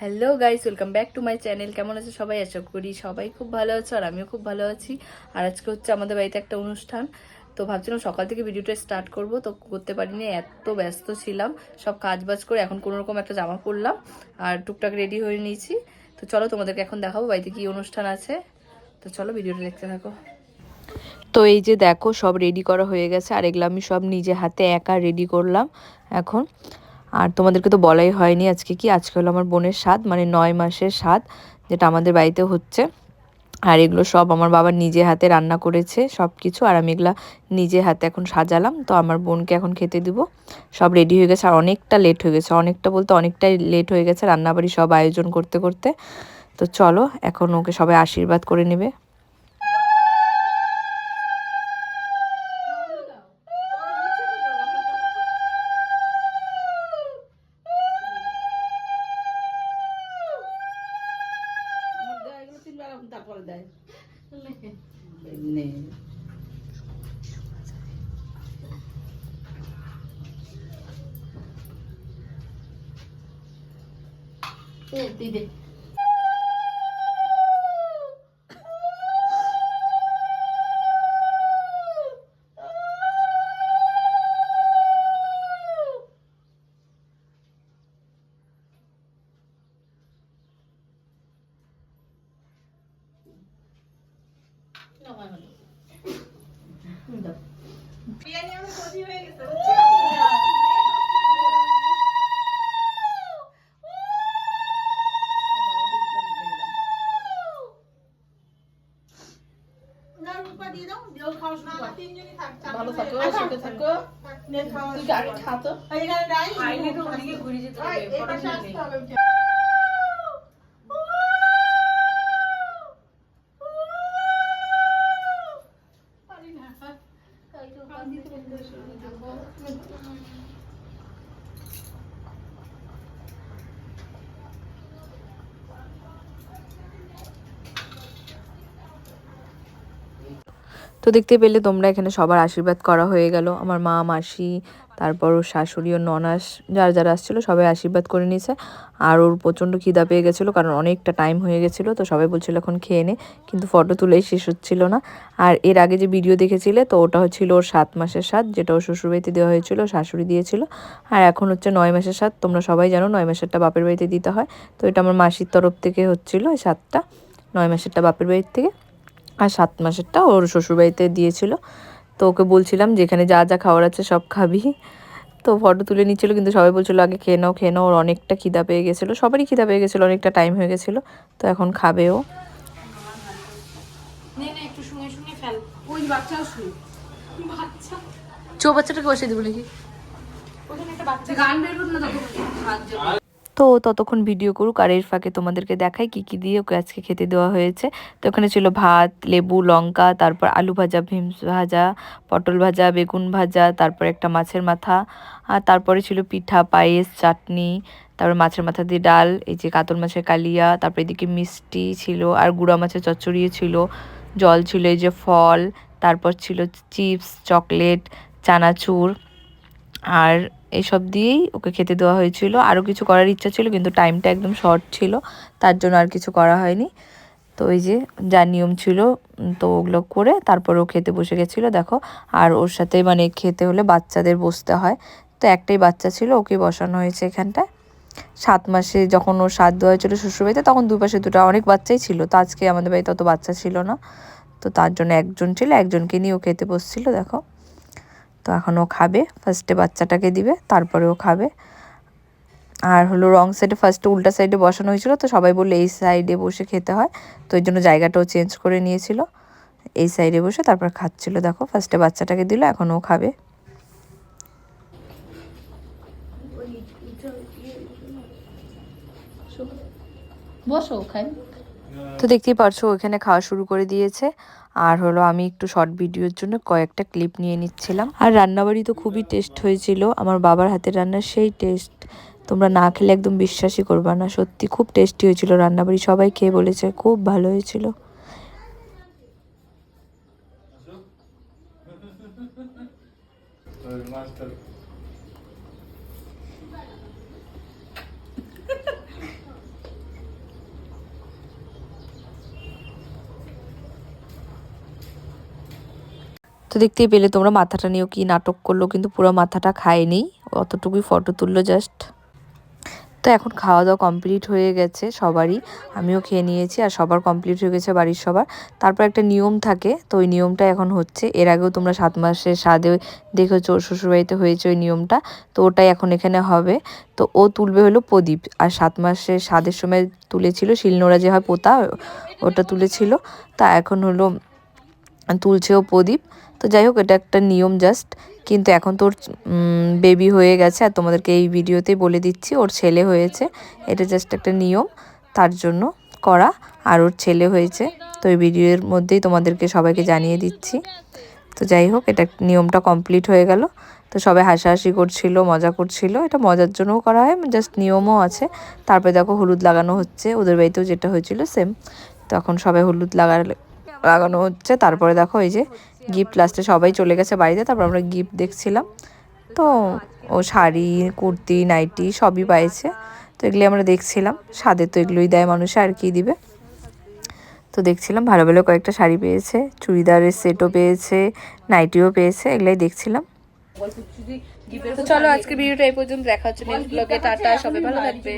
Hello guys welcome back to my channel কেমন আছে সবাই? আশা করি সবাই খুব ভালো আছে আর আমিও খুব ভালো আছি। আর আজকে হচ্ছে আমাদের বাড়িতে একটা অনুষ্ঠান। তো ভাবছিলাম সকাল থেকে ভিডিওটা স্টার্ট করব। তো করতে পারিনি, এত ব্যস্ত ছিলাম। সব কাজ বাজ করে এখন কোনো রকম একটা জামা পরলাম আর টুকটাক রেডি হয়ে নিয়েছি। তো চলো তোমাদেরকে এখন দেখাবো বাড়িতে কি অনুষ্ঠান আছে। তো চলো ভিডিওটা দেখতে থাকো। তো এই যে দেখো, সব রেডি করা হয়ে গেছে। আর এগুলো আমি সব নিজে হাতে একা রেডি করলাম এখন। আর তোমাদেরকে তো বলাই হয়নি আজকে কি? আজকে হলো আমার বোনের স্বাদ মানে নয় মাসের স্বাদ যেটা আমাদের বাড়িতে হচ্ছে। আর এগুলো সব আমার বাবা নিজে হাতে রান্না করেছে সব কিছু আর আমি এগুলা নিজে হাতে এখন সাজালাম। তো আমার বোনকে এখন খেতে দিব। সব রেডি হয়ে গেছে, আর অনেকটা লেট হয়ে গেছে। অনেকটা বলতে অনেকটাই লেট হয়ে গেছে, রান্নাবাড়ি সব আয়োজন করতে করতে। তো চলো, এখন ওকে সবাই আশীর্বাদ করে নেবে। তারপরে দেয়। দিদি ভালো থাকো সুখে থাকো তুই আগে খাতো ঘুরে যেতে হবে তো দেখতে পেলে তোমরা এখানে সবার আশীর্বাদ করা হয়ে গেল। আমার মা, মাসি, তারপর ওর শাশুড়ি ও ননাস যারা যারা আসছিল সবাই আশীর্বাদ করে নিয়েছে। আর ওর প্রচণ্ড খিদা পেয়ে গেছিল কারণ অনেকটা টাইম হয়ে গেছিল, তো সবাই বলছিল এখন খেয়ে নে। কিন্তু ফটো তুলেই শেষ হচ্ছিল না। আর এর আগে যে ভিডিও দেখেছিলে, তো ওটা হচ্ছিল ওর সাত মাসের স্বাদ, যেটা ওর শ্বশুরবাড়িতে দেওয়া হয়েছিল শাশুড়ি দিয়েছিল। আর এখন হচ্ছে নয় মাসের স্বাদ, তোমরা সবাই জানো নয় মাসেরটা বাপের বাড়িতে দিতে হয়। তো এটা আমার মাসির তরফ থেকে হচ্ছিল এই সাতটা নয় মাসেরটা বাপের বাড়ির থেকে। আর সাত মাসেরটা ওর শ্বশুরবাড়িতে দিয়েছিল। তো ওকে বলছিলাম যেখানে যা যা খাওয়ার আছে সব খাবি। তো ফটো তুলে নিচ্ছিল কিন্তু সবাই বলছিল আগে খেয়ে নাও খেয়ে নাও। ওর অনেকটা খিদা পেয়ে গেছিল সবারই খিদা পেয়ে গেছিল অনেকটা টাইম হয়ে গেছিল। তো এখন খাবে ও। ওই চো বাচ্চাটাকে বসে দেবো নাকি? গান বের না তো ততক্ষণ ভিডিও করুক আর এর ফাঁকে তোমাদেরকে দেখাই কি কি দিয়ে ওকে আজকে খেতে দেওয়া হয়েছে। তো ওখানে ছিল ভাত, লেবু, লঙ্কা, তারপর আলু ভাজা, ভিমস ভাজা, পটল ভাজা, বেগুন ভাজা, তারপর একটা মাছের মাথা, আর তারপরে ছিল পিঠা, পায়েস, চাটনি, তারপর মাছের মাথা দিয়ে ডাল, এই যে কাতল মাছের কালিয়া, তারপর এদিকে মিষ্টি ছিল, আর গুঁড়া মাছের চচ্চড়িয়ে ছিল, জল ছিল এই যে ফল, তারপর ছিল চিপস, চকলেট, চানাচুর, আর এইসব দিয়েই ওকে খেতে দেওয়া হয়েছিল। আরও কিছু করার ইচ্ছা ছিল, কিন্তু টাইমটা একদম শর্ট ছিল। তার জন্য আর কিছু করা হয়নি। তো ওই যে, যা নিয়ম ছিল তো ওগুলো করে তারপরে ও খেতে বসে গেছিল। দেখো, আর ওর সাথে মানে খেতে হলে বাচ্চাদের বসতে হয়। তো একটাই বাচ্চা ছিল, ওকে বসানো হয়েছে এখানটায়। সাত মাসে যখন ওর সাত দেওয়া হয়েছিল শ্বশুরবাড়িতে তখন দুপাশে দুটো অনেক বাচ্চাই ছিল। তো আজকে আমাদের বাড়িতে অত বাচ্চা ছিল না। তো তার জন্য একজন ছিল, একজনকে নিয়ে ও খেতে বসছিল, দেখো। তো এখন ও খাবে। ফার্স্টে বাচ্চাটাকে দিবে তারপরে ও খাবে। আর হলো রং সাইডে ফার্স্টে উল্টা সাইডে বসানো হয়েছিল, তো সবাই বলল এই সাইডে বসে খেতে হয়। তো ওই জন্য জায়গাটাও চেঞ্জ করে নিয়েছিল। এই সাইডে বসে তারপর খাচ্ছিল। দেখো ফার্স্টে বাচ্চাটাকে দিল এখন ও খাবে। বসো, খাই। তো দেখতেই পারছ ওখানে খাওয়া শুরু করে দিয়েছে। আর হলো আমি একটু শর্ট ভিডিওর জন্য কয়েকটা ক্লিপ নিয়ে নিচ্ছিলাম। আর রান্নাবাড়ি তো খুবই টেস্ট হয়েছিল। আমার বাবার হাতের রান্নার সেই টেস্ট তোমরা না খেলে একদম বিশ্বাসই করবা না। সত্যি খুব টেস্টি হয়েছিল রান্নাবাড়ি। সবাই খেয়ে বলেছে, খুব ভালো হয়েছিল। তো দেখতেই পেলে তোমরা মাথাটা নিয়েও কি নাটক করল, কিন্তু পুরো মাথাটা খায়নি, অতটুকুই ফটো তুললো জাস্ট তো এখন খাওয়া দাওয়া কমপ্লিট হয়ে গেছে সবারই, আমিও খেয়ে নিয়েছি আর সবার কমপ্লিট হয়ে গেছে বাড়ির সবার। তারপর একটা নিয়ম থাকে, তো ওই নিয়মটা এখন হচ্ছে, এর আগেও তোমরা সাত মাসের স্বাদে দেখেছ শ্বশুরবাড়িতে হয়েছে ওই নিয়মটা, তো ওটাই এখন এখানে হবে। তো ও তুলবে হলো প্রদীপ, আর সাত মাসের স্বাদের সময় তুলেছিল শিলনোড়া যে হয় পোতা, ওটা তুলেছিল। তা এখন হলো তুলছেও প্রদীপ তো যাই হোক, এটা একটা নিয়ম জাস্ট কিন্তু এখন তোর বেবি হয়ে গেছে আর তোমাদেরকে এই ভিডিওতে বলে দিচ্ছি, ওর ছেলে হয়েছে। এটা জাস্ট একটা নিয়ম, তার জন্য করা। আর ওর ছেলে হয়েছে, তো এই ভিডিওর মধ্যেই তোমাদেরকে সবাইকে জানিয়ে দিচ্ছি। তো যাই হোক, এটা নিয়মটা কমপ্লিট হয়ে গেল। তো সবাই হাসাহাসি করছিল, মজা করছিল। এটা মজার জন্যও করা হয় জাস্ট নিয়মও আছে। তারপরে দেখো হলুদ লাগানো হচ্ছে, ওদের বাড়িতেও যেটা হয়েছিল সেম তখন সবাই হলুদ লাগা, লাগানো হচ্ছে। তারপরে দেখো এই যে গিফট লাস্টে সবাই চলে গেছে বাড়িতে, তারপর আমরা গিফট দেখছিলাম। তো ও শাড়ি, কুর্তি, নাইটি সবই পাইছে। তো এগুলি আমরা দেখছিলাম। স্বাদে তো এগুলোই দেয় মানুষে, আর কি দিবে? তো দেখছিলাম, ভালো ভালো কয়েকটা শাড়ি পেয়েছে। চুড়িদারের সেটও পেয়েছে নাইটিও পেয়েছে, এগুলাই দেখছিলাম। তো চলো আজকে ভিডিওটা এই পর্যন্ত, দেখা হচ্ছে নেক্সট ব্লগে টাটা, সবাই ভালো থাকবে।